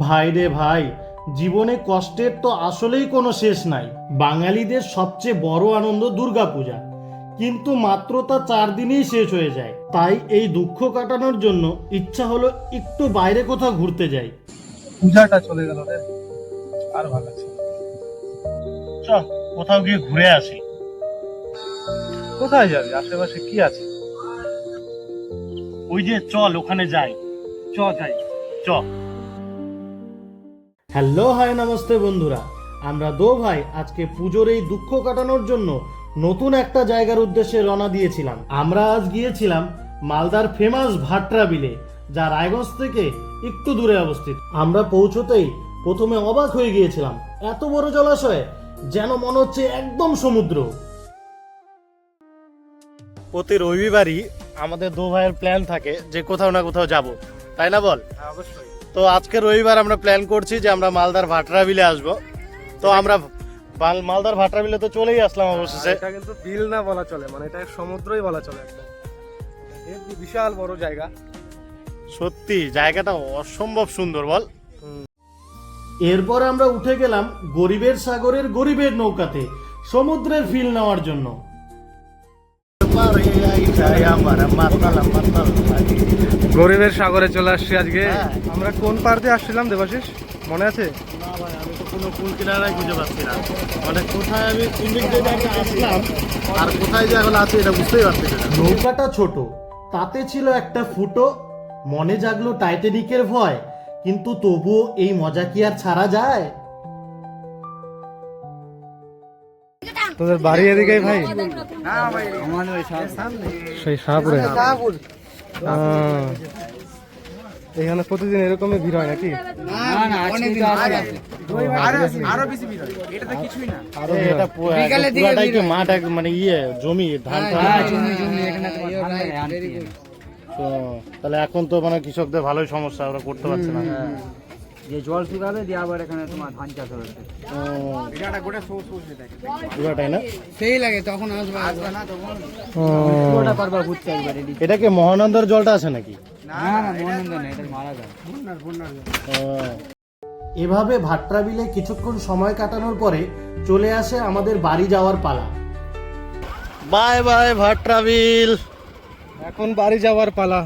ভাই রে ভাই, জীবনে কষ্টের তো আসলেই কোনো শেষ নাই। বাঙালিদের সবচেয়ে বড় আনন্দ দুর্গাপূজা। কিন্তু মাত্র তা চার দিনেই শেষ হয়ে যায়। তাই এই দুঃখ কাটানোর জন্য ইচ্ছা হলো একটু বাইরে কোথাও ঘুরতে যাই। পূজাটা চলে গেল রে। আর ভালো লাগছে না। চ কোথাও গিয়ে ঘুরে আসি। কোথায় যাবি? আশেপাশে কি আছে? ওই যে চল, ওখানে যাই। চ যাই। চ। হ্যালো হাই নমস্তে বন্ধুরা। আমরা দো ভাই আজকে পুজোর এই দুঃখ কাটানোর জন্য নতুন একটা জায়গার উদ্দেশ্যে রওনা দিয়েছিলাম। আমরা আজ গিয়েছিলাম মালদার ফেমাস ভাট্রা বিলে যা রায়গঞ্জ থেকে একটু দূরে অবস্থিত। আমরা পৌঁছতেই প্রথমে অবাক হয়ে গিয়েছিলাম এত বড় জলাশয় যেন মনে হচ্ছে একদম সমুদ্র। প্রতি রবিবারই আমাদের দো ভাইয়ের প্ল্যান থাকে যে কোথাও না কোথাও যাব। তাই না বল? হ্যাঁ অবশ্যই। তো আজকে রবিবার আমরা প্ল্যান করছি যে আমরা মালদার ভাটরা বিলে আসব। তো আমরা মালদার ভাটরা বিলে তো চলেই আসলাম অবশেষে। এটা কিন্তু বিল না বলা চলে মানে এটা সমুদ্রই বলা চলে বিশাল বড় জায়গা। সত্যি জায়গাটা অসম্ভব সুন্দর বল। এরপর আমরা উঠে গেলাম গরিবের সাগরের গরিবের নৌকাতে সমুদ্রের ফিল নেওয়ার জন্য। গরিবের সাগরে চলে আসছি আজকে। হ্যাঁ। আমরা কোন পার দিয়ে আসছিলাম দেবাশিস? মনে আছে? না ভাই আমি তো কোনো কুল কিনারাই খুঁজে পাচ্ছি না। মানে কোথায় আমি কোন দিক দিয়ে আসলাম আর কোথায় যে এখন আছে এটা বুঝতেই পারছি না। নৌকাটা ছোট তাতে ছিল একটা ফুটো মনে জাগলো টাইটানিকের ভয় কিন্তু তবুও এই মজা কি আর ছাড়া যায়? তোদের বাড়ি এদিকে ভাই? সেই শাহপুরে আহ, এখানে প্রতিদিন এরকমই ভিড় হয় নাকি? মানে ইয়ে জমি ধান তো, তাহলে এখন তো মানে কৃষকদের ভালোই সমস্যা ওরা করতে পারছে না। যে জল শুকাবে দিয়ে আবার এখানে তোমার ধান চাষ হবে। ও, পুরাটাই না? সেই লাগে তখন আসবে আসবে না তখন। পুরোটা পারবা ঘুরতে একবারে এটা কি মহানন্দার জলটা আছে নাকি? না না মহানন্দ না এটা মারা যায়। এভাবে ভাট্রা বিলে কিছুক্ষণ সময় কাটানোর পরে চলে আসে আমাদের বাড়ি যাওয়ার পালা। বাই বাই ভাট্রা বিল। এখন বাড়ি যাওয়ার পালা।